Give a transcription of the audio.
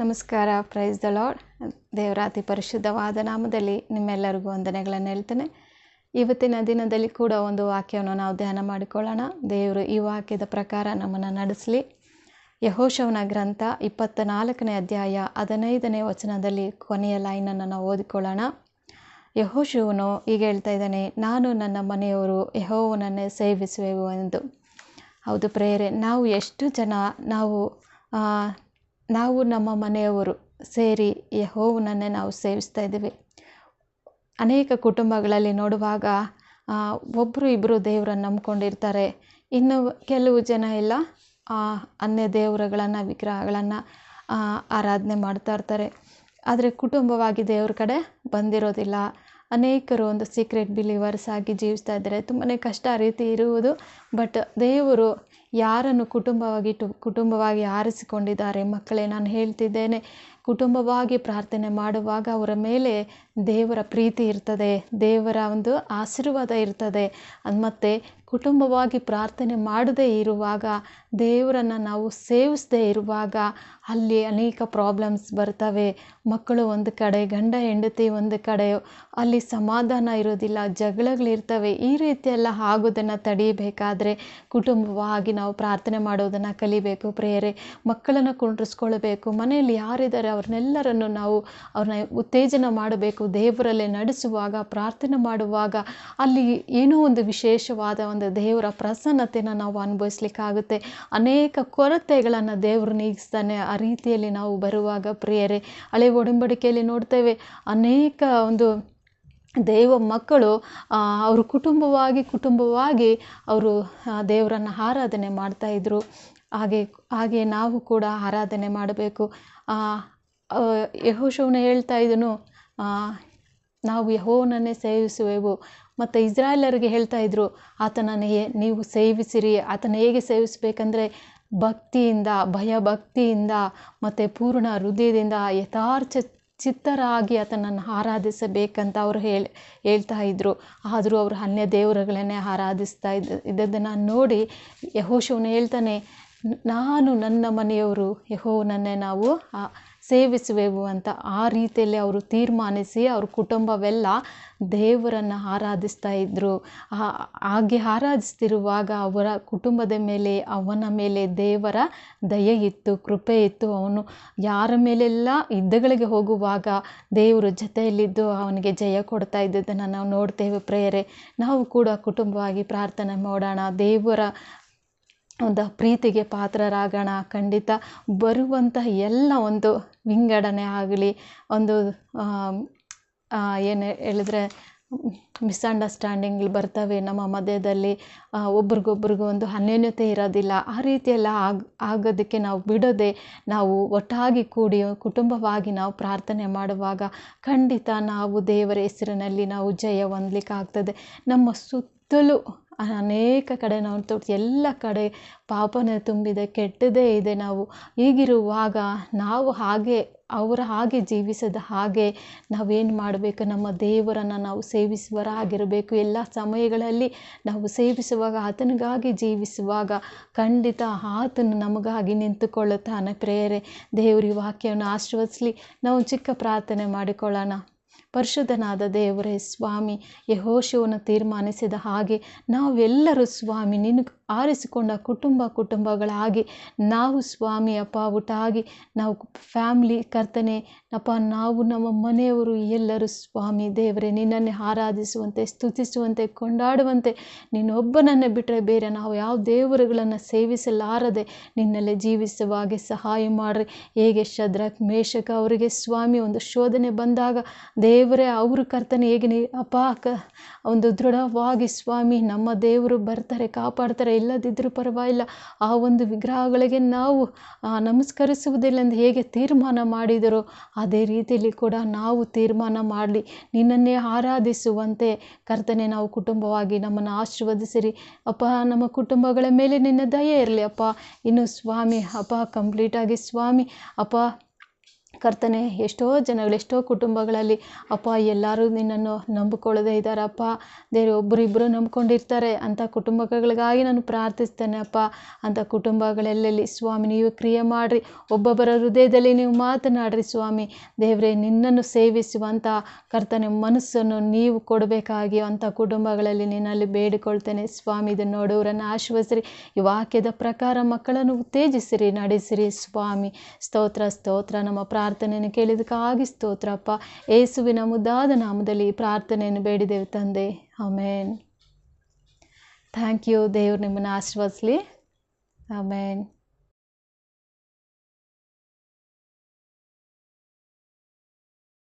ನಮಸ್ಕಾರ praise the lord ದೇವರ ಅತಿ ಪರಿಶುದ್ಧವಾದ ನಾಮದಲ್ಲಿ ನಿಮ್ಮೆಲ್ಲರಿಗೂ ವಂದನೆಗಳನ್ನು ಹೇಳ್ತೇನೆ. ಇವತ್ತಿನ ದಿನದಲ್ಲಿ ಕೂಡ ಒಂದು ವಾಕ್ಯವನ್ನು ನಾವು ಧ್ಯಾನ ಮಾಡಿಕೊಳ್ಳೋಣ. ದೇವರು ಈ ವಾಕ್ಯದ ಪ್ರಕಾರ ನಮ್ಮನ್ನು ನಡೆಸಲಿ. ಯಹೋಶವನ ಗ್ರಂಥ ಇಪ್ಪತ್ತ ನಾಲ್ಕನೇ ಅಧ್ಯಾಯ ಹದಿನೈದನೇ ವಚನದಲ್ಲಿ ಕೊನೆಯ ಲೈನನ್ನು ನಾವು ಓದಿಕೊಳ್ಳೋಣ. ಯಹೋಶುವನು ಈಗ ಹೇಳ್ತಾ ಇದ್ದಾನೆ, ನಾನು ನನ್ನ ಮನೆಯವರು ಯಹೋವನನ್ನೇ ಸೇವಿಸುವೆವು ಎಂದು. ಹೌದು ಪ್ರೇರೆ ನಾವು ಎಷ್ಟು ಜನ, ನಾವು ನಾವು ನಮ್ಮ ಮನೆಯವರು ಸೇರಿ ಯಹೋವನನ್ನೇ ನಾವು ಸೇವಿಸ್ತಾ ಇದ್ದೀವಿ. ಅನೇಕ ಕುಟುಂಬಗಳಲ್ಲಿ ನೋಡುವಾಗ ಒಬ್ಬರು ಇಬ್ಬರು ದೇವರನ್ನು ನಂಬ್ಕೊಂಡಿರ್ತಾರೆ. ಇನ್ನು ಕೆಲವು ಜನ ಎಲ್ಲ ಅನ್ಯ ದೇವರುಗಳನ್ನು, ವಿಗ್ರಹಗಳನ್ನು ಆರಾಧನೆ ಮಾಡ್ತಾ ಇರ್ತಾರೆ. ಆದರೆ ಕುಟುಂಬವಾಗಿ ದೇವ್ರ ಕಡೆ ಬಂದಿರೋದಿಲ್ಲ. ಅನೇಕರು ಒಂದು ಸೀಕ್ರೆಟ್ ಬಿಲೀವರ್ಸ್ ಆಗಿ ಜೀವಿಸ್ತಾ ಇದ್ದಾರೆ. ತುಂಬಾ ಕಷ್ಟ ರೀತಿ ಇರುವುದು ಬಟ್ ದೇವರು ಯಾರನ್ನು ಕುಟುಂಬವಾಗಿ ಕುಟುಂಬವಾಗಿ ಆರಿಸಿಕೊಂಡಿದ್ದಾರೆ? ಮಕ್ಕಳೇ, ನಾನು ಹೇಳ್ತಿದ್ದೇನೆ, ಕುಟುಂಬವಾಗಿ ಪ್ರಾರ್ಥನೆ ಮಾಡುವಾಗ ಅವರ ಮೇಲೆ ದೇವರ ಪ್ರೀತಿ ಇರ್ತದೆ, ದೇವರ ಒಂದು ಆಶೀರ್ವಾದ ಇರ್ತದೆ. ಮತ್ತು ಕುಟುಂಬವಾಗಿ ಪ್ರಾರ್ಥನೆ ಮಾಡದೇ ಇರುವಾಗ, ದೇವರನ್ನು ನಾವು ಸೇವಿಸದೇ ಇರುವಾಗ ಅಲ್ಲಿ ಅನೇಕ ಪ್ರಾಬ್ಲಮ್ಸ್ ಬರ್ತವೆ. ಮಕ್ಕಳು ಒಂದು ಕಡೆ, ಗಂಡ, ಹೆಂಡತಿ ಒಂದು ಕಡೆ, ಅಲ್ಲಿ ಸಮಾಧಾನ ಇರೋದಿಲ್ಲ ಜಗಳಗಳಿರ್ತವೆ. ಈ ರೀತಿಯೆಲ್ಲ ಆಗೋದನ್ನು ತಡೆಯಬೇಕಾದ್ರೆ ಕುಟುಂಬವಾಗಿ ನಾವು ಪ್ರಾರ್ಥನೆ ಮಾಡೋದನ್ನು ಕಲಿಬೇಕು, ಪ್ರೇಯರೆ, ಮಕ್ಕಳನ್ನು ಕುಂಡ್ರಿಸ್ಕೊಳ್ಬೇಕು, ಮನೆಯಲ್ಲಿ ಯಾರಿದ್ದಾರೆ ಅವ್ರನ್ನೆಲ್ಲರನ್ನು ನಾವು ಅವ್ರನ್ನ ಉತ್ತೇಜನ ಮಾಡಬೇಕು, ದೇವರಲ್ಲೇ ನಡೆಸುವಾಗ, ಪ್ರಾರ್ಥನೆ ಮಾಡುವಾಗ, ಅಲ್ಲಿ ಏನೋ ಒಂದು ವಿಶೇಷವಾದ ಒಂದು ದೇವರ ಪ್ರಸನ್ನತೆಯನ್ನು ನಾವು ಅನುಭವಿಸ್ಲಿಕ್ಕಾಗುತ್ತೆ. ಅನೇಕ ಕೊರತೆಗಳನ್ನು ದೇವರು ನೀಗಿಸ್ತಾನೆ ಆ ರೀತಿಯಲ್ಲಿ ನಾವು ಬರುವಾಗ, ಪ್ರಿಯರೇ, ಹಳೆ ಒಡಂಬಡಿಕೆಯಲ್ಲಿ ನೋಡ್ತೇವೆ, ಅನೇಕ ಒಂದು ದೇವ ಮಕ್ಕಳು ಅವರು ಕುಟುಂಬವಾಗಿ ಕುಟುಂಬವಾಗಿ ಅವರು ದೇವರನ್ನು ಆರಾಧನೆ ಮಾಡ್ತಾಯಿದ್ರು ಹಾಗೆ ಹಾಗೆ ನಾವು ಕೂಡ ಆರಾಧನೆ ಮಾಡಬೇಕು. ಯಹೋಶವನ ಹೇಳ್ತಾ ಇದನು ಆ, ನಾವು ಯಹೋವನನ್ನೇ ಸೇವಿಸುವೆವು. ಮತ್ತು ಇಸ್ರಾಯೇಲರಿಗೆ ಹೇಳ್ತಾ ಇದ್ರು ಆತನನ್ನು ನೀವು ಸೇವಿಸಿರಿ. ಆತನ ಹೇಗೆ ಸೇವಿಸಬೇಕಂದ್ರೆ ಭಕ್ತಿಯಿಂದ ಭಯ ಭಕ್ತಿಯಿಂದ ಮತ್ತು ಪೂರ್ಣ ಹೃದಯದಿಂದ ಯಥಾರ್ಥ ಚಿತ್ತರಾಗಿ ಆತನನ್ನು ಆರಾಧಿಸಬೇಕಂತ ಅವರು ಹೇಳಿ, ಹೇಳ್ತಾ ಇದ್ದರು ಆದರೂ ಅವರು ಅನ್ಯ ದೇವರುಗಳನ್ನೇ ಆರಾಧಿಸ್ತಾ ಇದ್ದ, ಇದ್ದದ್ದನ್ನು ನೋಡಿ ಯಹೋಶವನು ಹೇಳ್ತಾನೆ ನಾನು ನನ್ನ ಮನೆಯವರು, ಯಹೋವನನ್ನೇ ನಾವು ಸೇವಿಸುವೆವು ಅಂತ ಆ ರೀತಿಯಲ್ಲಿ ಅವರು ತೀರ್ಮಾನಿಸಿ ಅವ್ರ ಕುಟುಂಬವೆಲ್ಲ ದೇವರನ್ನು ಆರಾಧಿಸ್ತಾ ಇದ್ದರು ಹಾಗೆ ಆರಾಧಿಸ್ತಿರುವಾಗ ಅವರ ಕುಟುಂಬದ ಮೇಲೆ, ಅವನ ಮೇಲೆ ದೇವರ ದಯೆ ಇತ್ತು, ಕೃಪೆ ಇತ್ತು. ಅವನು ಯಾರ ಮೇಲೆಲ್ಲ ಯುದ್ಧಗಳಿಗೆ ಹೋಗುವಾಗ ದೇವರ ಜೊತೆಯಲ್ಲಿದ್ದು ಅವನಿಗೆ ಜಯ ಕೊಡ್ತಾ ಇದ್ದದ್ದನ್ನು ನಾವು ನೋಡ್ತೇವೆ ಪ್ರೇಯರೆ. ನಾವು ಕೂಡ ಕುಟುಂಬವಾಗಿ ಪ್ರಾರ್ಥನೆ ಮಾಡೋಣ. ದೇವರ ಒಂದು ಪ್ರೀತಿಗೆ ಪಾತ್ರರಾಗೋಣ. ಖಂಡಿತ ಬರುವಂತಹ ಎಲ್ಲ ಒಂದು ವಿಂಗಡಣೆ ಆಗಲಿ, ಒಂದು ಏನು ಹೇಳಿದ್ರೆ ಮಿಸ್ಅಂಡರ್ಸ್ಟ್ಯಾಂಡಿಂಗ್ ಬರ್ತವೆ ನಮ್ಮ ಮಧ್ಯದಲ್ಲಿ. ಒಬ್ರಿಗೊಬ್ರಿಗೂ ಒಂದು ಅನ್ಯೋನ್ಯತೆ ಇರೋದಿಲ್ಲ. ಆ ರೀತಿಯೆಲ್ಲ ಆಗ, ಆಗೋದಕ್ಕೆ ನಾವು ಬಿಡದೆ ನಾವು ಒಟ್ಟಾಗಿ ಕೂಡಿ ಕುಟುಂಬವಾಗಿ ನಾವು ಪ್ರಾರ್ಥನೆ ಮಾಡುವಾಗ ಖಂಡಿತ ನಾವು ದೇವರ ಹೆಸರಿನಲ್ಲಿ ನಾವು ಜಯ ಹೊಂದಲಿಕ್ಕಾಗ್ತದೆ. ನಮ್ಮ ಸುತ್ತಲೂ ಅನೇಕ ಕಡೆ ನಾವು ತೋರಿಸಿ, ಎಲ್ಲ ಕಡೆ ಪಾಪನೇ ತುಂಬಿದೆ, ಕೆಟ್ಟದೇ ಇದೆ ನಾವು. ಹೀಗಿರುವಾಗ ನಾವು ಹಾಗೆ, ಅವರ ಹಾಗೆ ಜೀವಿಸದ ಹಾಗೆ ನಾವೇನು ಮಾಡಬೇಕು? ನಮ್ಮ ದೇವರನ್ನು ನಾವು ಸೇವಿಸುವರಾಗಿರಬೇಕು ಎಲ್ಲ ಸಮಯಗಳಲ್ಲಿ ನಾವು ಸೇವಿಸುವಾಗ, ಆತನಿಗಾಗಿ ಜೀವಿಸುವಾಗ ಖಂಡಿತ ಆತನು ನಮಗಾಗಿ ನಿಂತುಕೊಳ್ಳುತ್ತಾನೆ. ಪ್ರೇಯರೆ, ದೇವರಿ ವಾಕ್ಯವನ್ನು ಆಶೀರ್ವದಿಸಲಿ. ನಾವು ಚಿಕ್ಕ ಪ್ರಾರ್ಥನೆ ಮಾಡಿಕೊಳ್ಳೋಣ. ಪರಿಶುದ್ಧನಾದ ದೇವರೇ, ಸ್ವಾಮಿ ಯಹೋಶವನ್ನು ತೀರ್ಮಾನಿಸಿದ ಹಾಗೆ ನಾವೆಲ್ಲರೂ ಸ್ವಾಮಿ, ನಿನಗೆ ಆರಿಸಿಕೊಂಡ ಕುಟುಂಬ ಕುಟುಂಬಗಳಾಗಿ, ನಾವು ಸ್ವಾಮಿ ಅಪ್ಪ ಆಗಿ ನಾವು ಫ್ಯಾಮ್ಲಿ ಕರ್ತನೆ, ಅಪ್ಪ, ನಾವು ನಮ್ಮ ಮನೆಯವರು ಎಲ್ಲರೂ ಸ್ವಾಮಿ, ದೇವರೇ, ನಿನ್ನನ್ನೇ ಆರಾಧಿಸುವಂತೆ, ಸ್ತುತಿಸುವಂತೆ, ಕೊಂಡಾಡುವಂತೆ ನೀನೊಬ್ಬನನ್ನು ಬಿಟ್ಟರೆ ಬೇರೆ ನಾವು ಯಾವ ದೇವರುಗಳನ್ನು ಸೇವಿಸಲಾರದೆ, ನಿನ್ನಲ್ಲೇ ಜೀವಿಸುವ ಹಾಗೆ ಸಹಾಯ ಮಾಡ್ರಿ. ಹೇಗೆ ಶದ್ರಕ್ ಮೇಷಕ ಅವರಿಗೆ ಸ್ವಾಮಿ, ಒಂದು ಶೋಧನೆ ಬಂದಾಗ ದೇವರೇ, ಅವರು ಕರ್ತನೆ ಹೇಗೆ ಅಪ್ಪ ಕ ಒಂದು ದೃಢವಾಗಿ ಸ್ವಾಮಿ, ನಮ್ಮ ದೇವರು ಬರ್ತಾರೆ, ಕಾಪಾಡ್ತಾರೆ ಇಲ್ಲದಿದ್ದರೂ ಪರವಾಗಿಲ್ಲ. ಆ ಒಂದು ವಿಗ್ರಹಗಳಿಗೆ ನಾವು ನಮಸ್ಕರಿಸುವುದಿಲ್ಲ ಎಂದು ಹೇಗೆ ತೀರ್ಮಾನ ಮಾಡಿದರೋ, ಅದೇ ರೀತಿಯಲ್ಲಿ ಕೂಡ ನಾವು ತೀರ್ಮಾನ ಮಾಡಲಿ. ನಿನ್ನನ್ನೇ ಆರಾಧಿಸುವಂತೆ ಕರ್ತನೆ, ನಾವು ಕುಟುಂಬವಾಗಿ ನಮ್ಮನ್ನು ಆಶೀರ್ವದಿಸಿರಿ. ಅಪ್ಪ, ನಮ್ಮ ಕುಟುಂಬಗಳ ಮೇಲೆ ನಿನ್ನ ದಯೆ ಇರಲಿ, ಅಪ್ಪ. ಇನ್ನು ಸ್ವಾಮಿ, ಅಪ್ಪ, ಕಂಪ್ಲೀಟಾಗಿ ಸ್ವಾಮಿ, ಅಪ್ಪ ಕರ್ತನೆ, ಎಷ್ಟೋ ಜನಗಳು, ಎಷ್ಟೋ ಕುಟುಂಬಗಳಲ್ಲಿ, ಅಪ್ಪ, ಎಲ್ಲರೂ ನಿನ್ನನ್ನು ನಂಬಿಕೊಳ್ಳದೇ ಇದ್ದಾರಪ್ಪ. ದೇವ್ರು ಒಬ್ಬರಿಬ್ಬರು ನಂಬ್ಕೊಂಡಿರ್ತಾರೆ. ಅಂಥ ಕುಟುಂಬಗಳಿಗಾಗಿ ನಾನು ಪ್ರಾರ್ಥಿಸ್ತೇನೆ, ಅಪ್ಪ. ಅಂಥ ಕುಟುಂಬಗಳಲ್ಲೆಲ್ಲಿ, ಸ್ವಾಮಿ, ನೀವು ಕ್ರಿಯೆ ಮಾಡಿರಿ. ಒಬ್ಬೊಬ್ಬರ ಹೃದಯದಲ್ಲಿ ನೀವು ಮಾತನಾಡ್ರಿ, ಸ್ವಾಮಿ. ದೇವರೇ, ನಿನ್ನನ್ನು ಸೇವಿಸುವಂಥ ಕರ್ತನೆ ಮನಸ್ಸನ್ನು ನೀವು ಕೊಡಬೇಕಾಗಿ ಅಂಥ ಕುಟುಂಬಗಳಲ್ಲಿ ನಿನ್ನಲ್ಲಿ ಬೇಡಿಕೊಳ್ತೇನೆ. ಸ್ವಾಮಿ, ಇದನ್ನು ನೋಡುವರನ್ನು ಆಶ್ವಸಿರಿ. ಈ ವಾಕ್ಯದ ಪ್ರಕಾರ ಮಕ್ಕಳನ್ನು ಉತ್ತೇಜಿಸಿರಿ, ನಡೆಸಿರಿ. ಸ್ವಾಮಿ, ಸ್ತೋತ್ರ ಸ್ತೋತ್ರ. ನಮ್ಮ ಪ್ರಾರ್ಥನೆಯನ್ನು ಕೇಳಿದಕ್ಕಾಗಿ ಸ್ತೋತ್ರಪ್ಪ. ಏಸುವಿನ ಮುದ್ದಾದ ನಾಮದಲ್ಲಿ ಪ್ರಾರ್ಥನೆಯನ್ನು ಬೇಡಿದೆವು ತಂದೆ. ಆಮೇನ್. ಥ್ಯಾಂಕ್ ಯು ದೇವ್ರು ನಿಮ್ಮನ್ನು ಆಶೀರ್ವದಿಸಲಿ. ಆಮೇನ್.